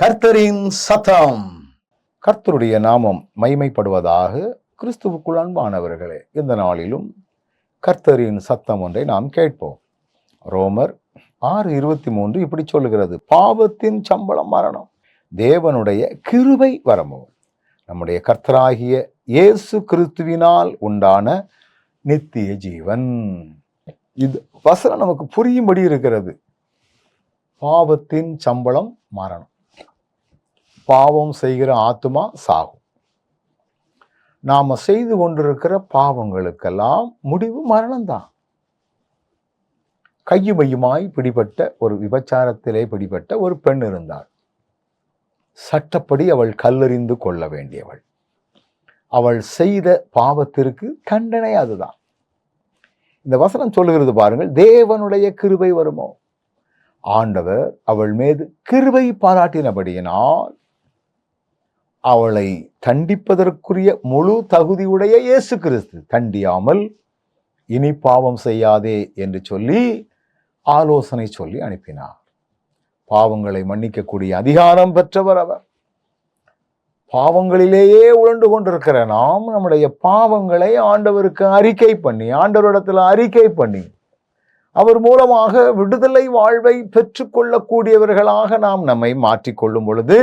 கர்த்தரின் சத்தம். கர்த்தருடைய நாமம் மைமைப்படுவதாக கிறிஸ்துவுக்குள் அன்பானவர்களே இந்த நாளிலும் கர்த்தரின் சத்தம் ஒன்றை நாம் கேட்போம். ரோமர் ஆறு இருபத்தி மூன்று இப்படி சொல்லுகிறது பாவத்தின் சம்பளம் மரணம் தேவனுடைய கிருபை வரமோ நம்முடைய கர்த்தராகிய இயேசு கிறிஸ்துவினால் உண்டான நித்திய ஜீவன். இது வசனம் நமக்கு புரியும்படி இருக்கிறது. பாவத்தின் சம்பளம் மரணம் பாவம் செய்கிற ஆத்துமா சாகும். நாம் செய்து கொண்டிருக்கிற பாவங்களுக்கெல்லாம் முடிவு மரணம்தான். கையுமையுமாய் பிடிபட்ட ஒரு விபச்சாரத்திலே பிடிபட்ட ஒரு பெண் இருந்தாள். சட்டப்படி அவள் கல்லறிந்து கொள்ள வேண்டியவள். அவள் செய்த பாவத்திற்கு தண்டனை அதுதான். இந்த வசனம் சொல்லுகிறது பாருங்கள் தேவனுடைய கிருபை வருமோ? ஆண்டவர் அவள் மீது கிருபை பாராட்டினபடியினால் அவளை தண்டிப்பதற்குரிய முழு தகுதியுடைய இயேசு கிறிஸ்து. தண்டியாமல் இனி பாவம் செய்யாதே என்று சொல்லி ஆலோசனை சொல்லி அனுப்பினார். பாவங்களை மன்னிக்கக்கூடிய அதிகாரம் பெற்றவர் அவர். பாவங்களிலேயே உழண்டு கொண்டிருக்கிற நாம் நம்முடைய பாவங்களை ஆண்டவருக்கு அறிக்கை பண்ணி ஆண்டவரிடத்தில் அறிக்கை பண்ணி அவர் மூலமாக விடுதலை வாழ்வை பெற்றுக்கொள்ளக்கூடியவர்களாக நாம் நம்மை மாற்றிக்கொள்ளும் பொழுது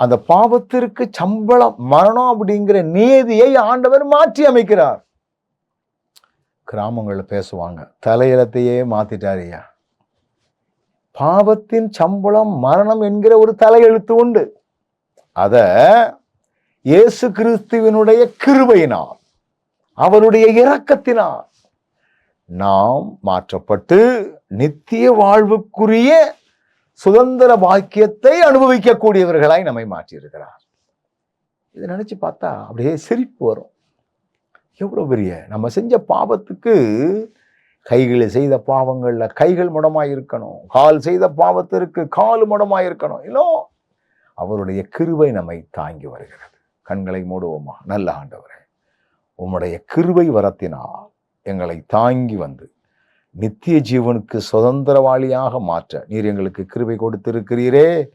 அந்த பாவத்திற்கு சம்பளம் மரணம் அப்படிங்கிற நீதியை ஆண்டவர் மாற்றி அமைக்கிறார். கிராமங்களில் பேசுவாங்க தலையிலத்தையே மாத்திட்டாரியா பாவத்தின் சம்பளம் மரணம் என்கிற ஒரு தலையெழுத்து உண்டு. அத இயேசு கிறிஸ்துவினுடைய கிருபையினால் அவருடைய இரக்கத்தினால் நாம் மாற்றப்பட்டு நித்திய வாழ்வுக்குரிய சுதந்திர பாக்கியத்தை அனுபவிக்கக்கூடியவர்களாய் நம்மை மாற்றியிருக்கிறார். இதை நினைச்சு பார்த்தா அப்படியே சிரிப்பு வரும். எவ்வளோ பெரிய நம்ம செஞ்ச பாவத்துக்கு கைகளை செய்த பாவங்களில் கைகள் முடமாக இருக்கணும் கால் செய்த பாவத்திற்கு கால் முடமாக இருக்கணும் இன்னும் அவருடைய கிருவை நம்மை தாங்கி வருகிறது. கண்களை மூடுவோமா? நல்ல ஆண்டவரே உம்முடைய கிருவை வரத்தினால் எங்களை தாங்கி வந்து நித்திய ஜீவனுக்கு சுதந்திரவாளியாக மாற்ற நீர் எங்களுக்கு கிருபை கொடுத்திருக்கிறீரே.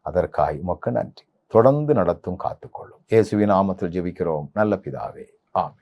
அதற்காய் உமக்கு நன்றி. தொடர்ந்து நடத்தும் காத்துக்கொள்ளும். இயேசுவின் நாமத்தில் ஜெபிக்கிறோம். நல்ல பிதாவே. ஆம்